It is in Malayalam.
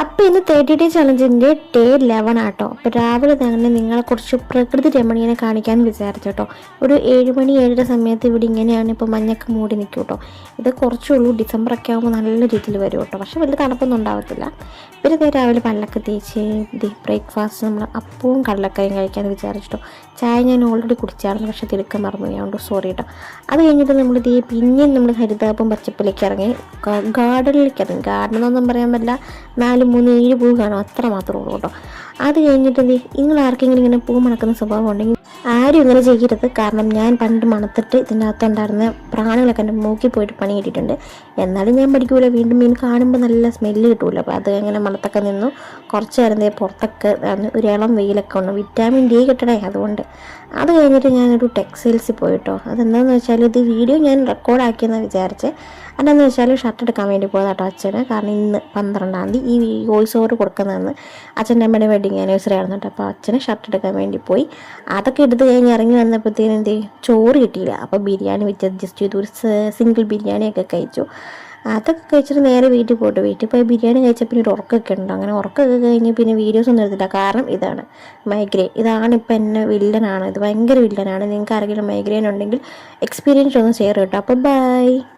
അപ്പോൾ ഇന്ന് തേർട്ടി ഡേ ചലഞ്ചിന്റെ ഡേ ലെവൻ ആട്ടോ. അപ്പോൾ രാവിലെ തന്നെ നിങ്ങളെ കുറച്ച് പ്രകൃതി രമണീയനെ കാണിക്കാൻ വിചാരിച്ചു കേട്ടോ ഒരു ഏഴ് മണി ഏഴര സമയത്ത് ഇവിടെ ഇങ്ങനെയാണ് ഇപ്പോൾ മഞ്ഞൊക്കെ മൂടി നിൽക്കും കേട്ടോ ഇത് കുറച്ചുള്ളൂ ഡിസംബർ ഒക്കെ ആകുമ്പോൾ നല്ല രീതിയിൽ വരും കേട്ടോ പക്ഷേ വലിയ തണുപ്പൊന്നും ഉണ്ടാവത്തില്ല. പിന്നെ രാവിലെ പല്ലൊക്കെ തേച്ച് ബ്രേക്ക്ഫാസ്റ്റ് നമ്മൾ അപ്പവും കടലക്കറിയും കഴിക്കാൻ വിചാരിച്ചിട്ടോ ചായ ഞാൻ ഓൾറെഡി കുടിച്ചായിരുന്നു പക്ഷേ തിടുക്കം മറന്നു അതുകൊണ്ട് സോറി കേട്ടോ അത് കഴിഞ്ഞിട്ട് നമ്മൾ ഇതേ പിന്നെയും നമ്മൾ ഹരിതാപം പച്ചപ്പിലേക്ക് ഇറങ്ങി ഗാർഡനിലേക്ക് ഇറങ്ങി. ഗാർഡൻ എന്നൊന്നും പറയാൻ പറ്റില്ല. നാല് മൂന്ന് ഏഴ് പൂ കാണും അത്ര മാത്രമേ ഉള്ളൂ കേട്ടോ. അത് കഴിഞ്ഞിട്ട് നിങ്ങൾ ആർക്കെങ്കിലും ഇങ്ങനെ പൂ മണക്കുന്ന സ്വഭാവം ഉണ്ടെങ്കിൽ ആരും ഇങ്ങനെ ചെയ്യരുത് കാരണം ഞാൻ പണ്ട് മണത്തിട്ട് ഇതിനകത്ത് ഉണ്ടായിരുന്ന പ്രാണികളൊക്കെ എന്റെ മൂക്കി പോയിട്ട് പണി കിട്ടിയിട്ടുണ്ട്. എന്നാലും ഞാൻ പഠിക്കൂല. വീണ്ടും മീൻ കാണുമ്പോൾ നല്ല സ്മെല്ല് കിട്ടൂല. അപ്പോൾ അത് അങ്ങനെ മണത്തൊക്കെ നിന്നു. കുറച്ച് നേരം പുറത്തൊക്കെ ഒരു ഇളം വെയിലൊക്കെ ഉണ്ട് വിറ്റാമിൻ ഡി കിട്ടണേ അതുകൊണ്ട്. അത് കഴിഞ്ഞിട്ട് ഞാനൊരു ടെക്സ്റ്റൈൽസിൽ പോയിട്ടോ. അതെന്താണെന്ന് വെച്ചാൽ ഇത് വീഡിയോ ഞാൻ റെക്കോർഡാക്കിയെന്ന് വിചാരിച്ച്. അതെന്ന് വെച്ചാൽ ഷർട്ട് എടുക്കാൻ വേണ്ടി പോയതാട്ടോ അച്ഛന്. കാരണം ഇന്ന് പന്ത്രണ്ടാം തീയതി ഈ വോയിസ് ഓവർ കൊടുക്കുന്നതെന്ന് അച്ഛന്റെ അമ്മയുടെ വെഡിങ് ആനിവേഴ്സറി ആയിരുന്നു കേട്ടോ. അപ്പോൾ അച്ഛന് ഷർട്ട് എടുക്കാൻ വേണ്ടി പോയി. അതൊക്കെ എടുത്ത് കഴിഞ്ഞ് ഇറങ്ങി വന്നപ്പോഴത്തേനും എന്ത്? ചോറ് കിട്ടിയില്ല. അപ്പോൾ ബിരിയാണി വെച്ച് അഡ്ജസ്റ്റ് ചെയ്തു. ഒരു സിംഗിൾ ബിരിയാണിയൊക്കെ കഴിച്ചു. അതൊക്കെ കഴിച്ചിട്ട് നേരെ വീട്ടിൽ പോയിട്ട് വീട്ടിൽ പോയി ബിരിയാണി കഴിച്ചാൽ പിന്നെ ഒരു ഉറക്കമൊക്കെ ഉണ്ട്. അങ്ങനെ ഉറക്കമൊക്കെ കഴിഞ്ഞ് പിന്നെ വീഡിയോസ് ഒന്നും എടുത്തില്ല. കാരണം ഇതാണ് മൈഗ്രെയിൻ ഇതാണ് ഇപ്പം എന്നെ വില്ലനാണ്. ഇത് ഭയങ്കര വില്ലനാണ് നിങ്ങൾക്ക് ആരെങ്കിലും മൈഗ്രെയിൻ ഉണ്ടെങ്കിൽ എക്സ്പീരിയൻസ് ഒന്ന് ഷെയർ കേട്ടോ. അപ്പോൾ ബൈ